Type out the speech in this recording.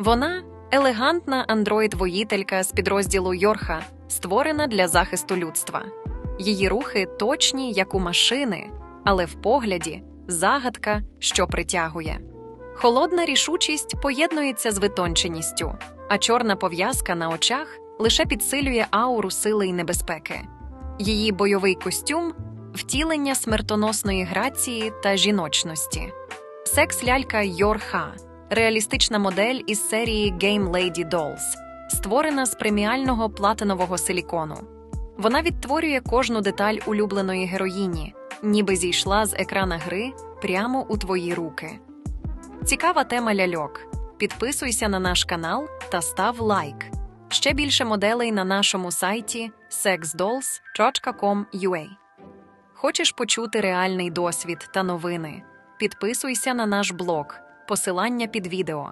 Вона елегантна андроїд-воїтелька з підрозділу Йорха, створена для захисту людства. Її рухи точні, як у машини, але в погляді загадка, що притягує. Холодна рішучість поєднується з витонченістю, а чорна пов'язка на очах лише підсилює ауру сили й небезпеки. Її бойовий костюм втілення смертоносної грації та жіночності. Секс-лялька Йорха реалістична модель із серії Game Lady Dolls, створена з преміального платинового силікону. Вона відтворює кожну деталь улюбленої героїні, ніби зійшла з екрана гри прямо у твої руки. Цікава тема ляльок. Підписуйся на наш канал та став лайк. Ще більше моделей на нашому сайті sexdolls.com.ua. Хочеш почути реальний досвід та новини? Підписуйся на наш блог, посилання під відео.